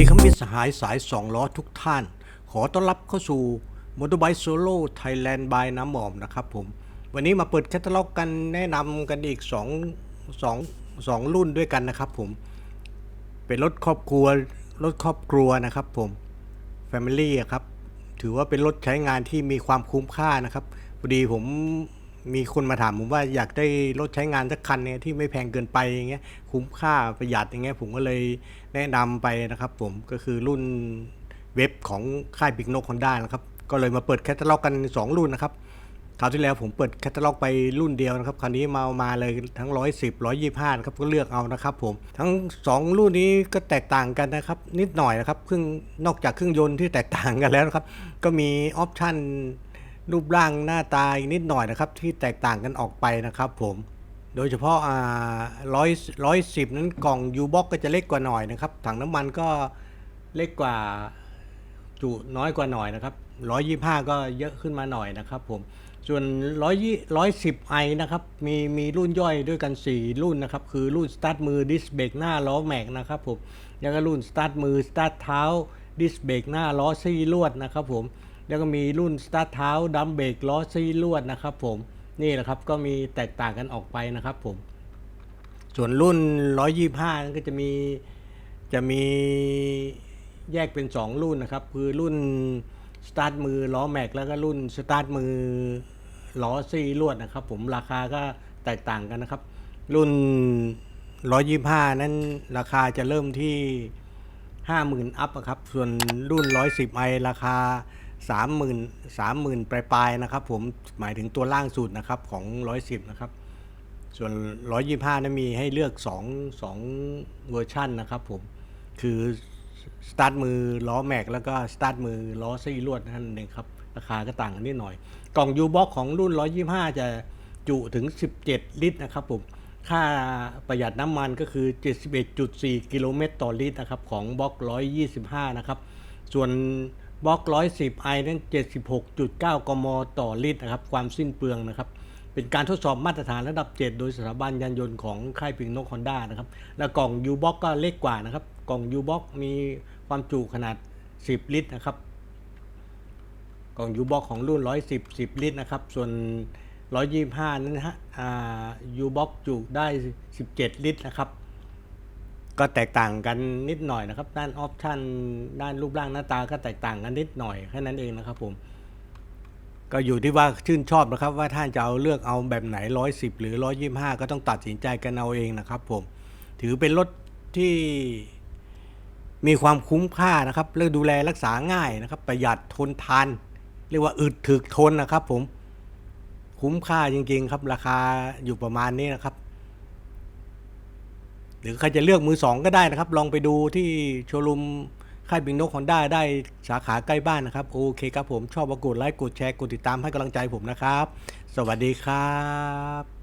มิตสหายสายสองล้อทุกท่าน ขอต้อนรับเข้าสู่มอเตอร์ไบค์โซโล่ไทยแลนด์บายน้ำหมอมนะครับผม วันนี้มาเปิดแคตตาล็อกกันแนะนำกันอีก 2 2 2 รุ่นด้วยกันนะครับผม เป็นรถครอบครัว รถครอบครัวนะครับผม Family อะครับ ถือว่าเป็นรถใช้งานที่มีความคุ้มค่านะครับพอดีผม มีคนมาถามผมว่าอยากได้รถใช้งานสักคันเนี่ยที่ไม่แพงเกินไปอย่างเงี้ยคุ้มค่าประหยัดอย่างเงี้ยผมก็เลยแนะนำไปนะครับผมก็คือรุ่นเว็บของค่ายบิ๊กนกคอนด้านะครับ ก็เลยมาเปิดแคตตาล็อกกัน 2 รุ่นนะครับคราวที่แล้วผมเปิดแคตตาล็อกไปรุ่นเดียวนะครับคราวนี้มามาเลยทั้ง 110 125นะครับก็เลือกเอานะครับผมทั้ง 2 รุ่นนี้ก็แตกต่างกันนะครับนิดหน่อยนะครับเครื่องนอกจากเครื่องยนต์ที่แตกต่างกันแล้วนะครับก็มีออปชั่น รูปร่างหน้าตาอีกนิดหน่อยนะครับ ที่แตกต่างกันออกไปนะครับผม โดยเฉพาะอ่าร้อยร้อยสิบนั้นกล่องยูบ็อกก็จะเล็กกว่าหน่อยนะครับ ถังน้ำมันก็เล็กกว่าจุน้อยกว่าหน่อยนะครับ125ก็เยอะขึ้นมาหน่อยนะครับผม ส่วน100 110ไอนะครับ มีมีรุ่นย่อยด้วยกัน 4 รุ่นนะครับ คือรุ่นสตาร์ทมือดิสเบรกหน้าล้อแม็กนะครับผม แล้วก็รุ่นสตาร์ทมือสตาร์ทเท้าดิสเบรกหน้าล้อซี่ลวดนะครับผม แล้วก็มีรุ่นสตาร์ทเท้าดัมเบรกล้อซี่ลวดนะครับผมนี่แหละครับก็มีแตกต่างกันออกไปนะครับผม ส่วนรุ่น 125นั้นก็จะมีจะมีแยกเป็น 2 รุ่นนะครับ คือรุ่นสตาร์ทมือล้อแม็กแล้วก็รุ่นสตาร์ทมือล้อซี่ลวดนะครับ ผมราคาก็แตกต่างกันนะครับ รุ่น 125 นั้นราคาจะเริ่มที่ 50,000 อัพอะครับ ส่วนรุ่น 110ไอราคา 30,000 30,000ปลายๆนะครับ ผมหมายถึงตัวล่างสุดนะครับของ110นะครับ ส่วน125นั้นมีให้เลือก2 2เวอร์ชันนะครับผมคือสตาร์ทมือล้อแม็กแล้วก็สตาร์ทมือล้อซี่ลวดนั่นเองครับราคาก็ต่างกันนิดหน่อย กล่องยูบ็อกของรุ่น 125 จะจุถึง 17 ลิตรนะครับผมค่าประหยัดน้ำมันก็คือ 71.4 กิโลเมตรต่อลิตรนะครับของบล็อก 125 นะครับ ส่วน บล็อก 110ไอนั้น 76.9 กม ต่อลิตรนะครับ ความสิ้นเปลืองนะครับ เป็นการทดสอบมาตรฐานระดับ 7 โดยสถาบันยานยนต์ของค่ายพิงนกฮอนด้านะครับ แล้วกล่อง U box ก็เล็กกว่านะครับ กล่อง U box มีความจุขนาด 10 ลิตรนะครับ กล่อง U box ของรุ่น 110 10 ลิตรนะครับ ส่วน 125 นั้นฮะอ่า U box จุได้ 17 ลิตรนะครับ ก็แตกต่างกันนิดหน่อยนะครับ ด้านออปชันด้านรูปร่างหน้าตาก็แตกต่างกันนิดหน่อยแค่นั้นเองนะครับผมก็อยู่ที่ว่าชื่นชอบนะครับ ว่าท่านจะเอาเลือกเอาแบบไหน 110 หรือ 125 ก็ต้องตัดสินใจกันเอาเองนะครับผมถือเป็นรถที่มีความคุ้มค่านะครับและดูแลรักษาง่ายนะครับ ประหยัดทนทาน เรียกว่าอึดถึกทนนะครับผมคุ้มค่าจริงๆครับ ราคาอยู่ประมาณนี้นะครับ หรือใครจะเลือกมือสองก็ได้นะครับ ลองไปดูที่โชว์รูมค่ายบิงนกฮอนด้าได้สาขาใกล้บ้านนะครับ โอเคครับผมชอบมากดไลค์กดแชร์กดติดตามให้กำลังใจผมนะครับ สวัสดีครับ